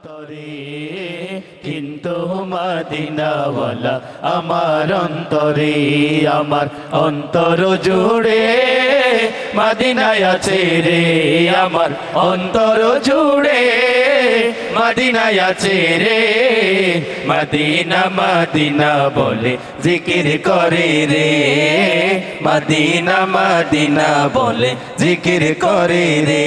অন্তরে, কিন্তু মদিনাওয়ালা আমার অন্তরে, আমার অন্তর জুড়ে মদিনায় আছে রে, আমার অন্তর জুড়ে মদিনায় আছে রে। মদিনা মদিনা বলে জিকির করে রে, মদিনা মদিনা বলে জিকির করে রে।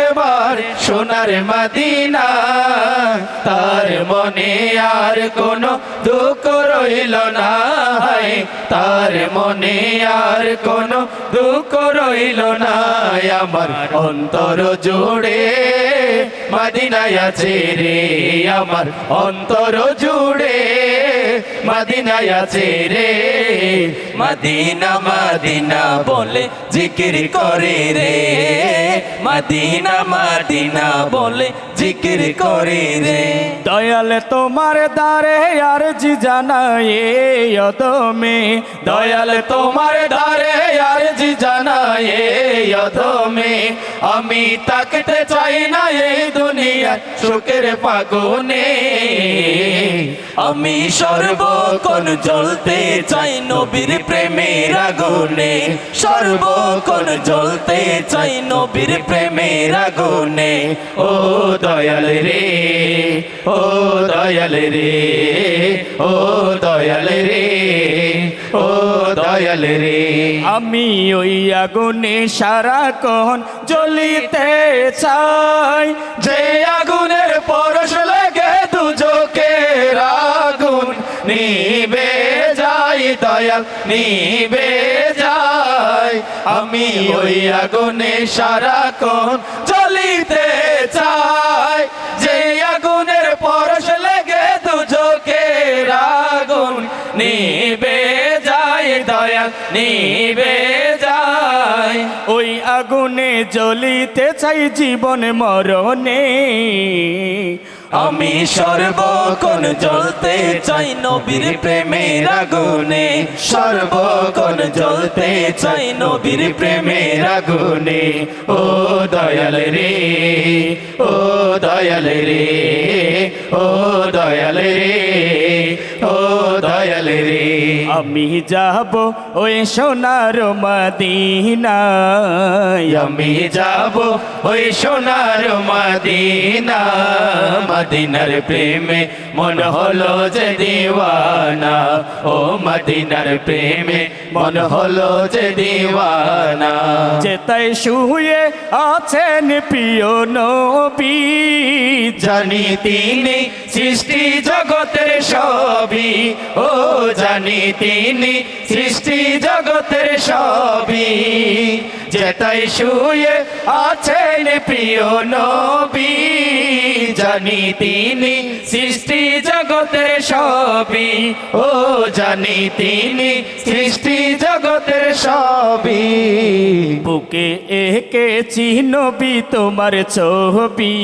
সোনার মদিনা, তার মনে আর কোনো দুঃখ রইল না তার মনে আর কোনো দুঃখ রইল না আমার অন্তর জুড়ে মদিনায় আছে রে, আমার অন্তর জুড়ে মদিনায় আছে রে। মদিনা মদিনা বলে জিকির করে রে। মদিনা মদিনা বলে জিকির করে রে। দয়াল তোমার দ্বারে আর জি জানায় অদমে। দয়াল তোমার ধারে আর জি জানায় অধমে, আমি তাকতে চাই না এই দুনিয়ার সুখের পাগুনে আমি সর্বক্ষণ জ্বলতে চাই নবীর প্রেমের আগুনে। সর্বক্ষণ জ্বলতে চাই নবীর প্রেমের আগুনে। ও দয়াল রে, ও দয়াল রে, ও দয়াল রে। দয়াল রে। আমি ওই আগুনে সারাক্ষণ জ্বলিতে চাই। যে আগুনের পরশ লাগে দুজকের আগুন নিবে যাই দয়াল নিবে যাই। আমি ওই আগুনে সারাক্ষণ জ্বলিতে চাই। যে আগুনের পরশ লেগে দুজকের আগুন নিবে নিবে যাই ওই আগুনে জ্বলিতে চাই জীবন মরণে। আমি সর্বক্ষণ জ্বলতে চাই নবীর প্রেমের আগুনে। সর্বক্ষণ জ্বলতে চাই নবীর প্রেমের আগুনে। ও দয়াল রে ও দয়াল রে ও দয়াল রে ও দয়াল রে। আমি যাব ওই সোনার মদিনায়। আমি যাব ওই সোনার মদিনা মদিনার প্রেমে মন হলো যে দিওয়ানা। ও মদিনার প্রেমে মন হলো যে দিওয়ানা। যেতাই শুয়ে আছেন প্রিয় নবী। জানি তিনি সৃষ্টি জগতের সবই ও জানি তিনি সৃষ্টি জগতের সবই যেতাই শুয়ে আছেন প্রিয় নবী, জানি তিনি সৃষ্টি জগতের সবই, ও জানি তিনি সৃষ্টি জগতের সবই। বুকে একে চিনবি তোমার ছবি,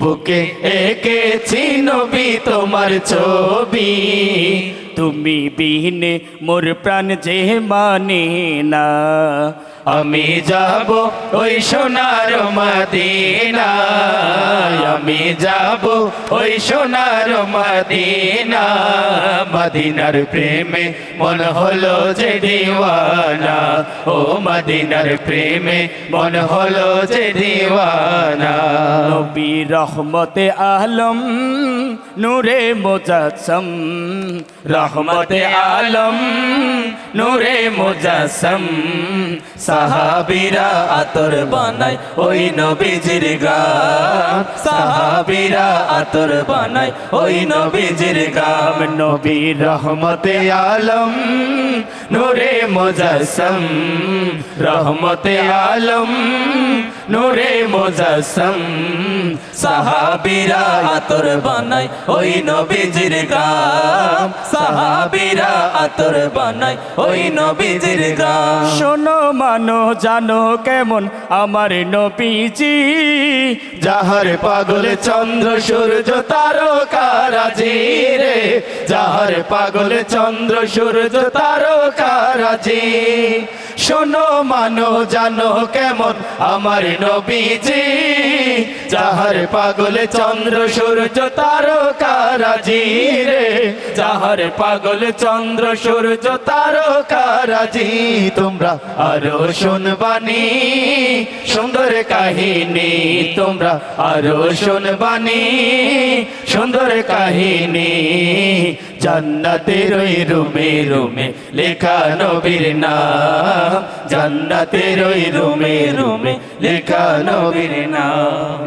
বুকে এঁকেছি নবী তোমার ছবি তুমি বিহীন মোর প্রাণ যে মানে না। আমি যাব ওই সোনার মদিনা আমি যাব ওই সোনার মদিনা মদিনার প্রেমে মন হলো যে দিওয়ানা। ও মদিনার প্রেমে মন হলো যে দিওয়ানা। নবী রহমতে আলম, নূরে মোজাসম। রহমতে আলম, নূরে মুজাসম। সাহাবিরা আতর বানায়, ওই নবীজির গাম সাহাবিরা আতর বানায়, ওই নবীজির গাম নবী রহমতে আলম, নূরে মুজাসম। রহমতে আলম, নূরে মুজাসম। সাহাবিরা আতর বানাই ওই নবীজির গাম সাহাবিরা আতর বানাই ওই নবীজির গাম শোনো মানো জানো কেমন আমার নবীজি। যাহার পাগল চন্দ্র সূর্য তারকারাজি রে। যাহার পাগল চন্দ্র সূর্য তারকারাজি। শোনো মানো জানো কেমন আমার নবীজি। যাহার পাগল চন্দ্র, সূর্য তারকারাজি রে। যাহার পাগল চন্দ্র, সূর্য তারকারাজি তোমরা আরও শুনবানি সুন্দর কাহিনী। তোমরা আরও শুনবানি সুন্দর কাহিনী। জান্নাতের ওই রুমে রুমে লেখা নবীর নাম। জান্নাতের ওই রুমে রুমে লেখা নবীর নাম।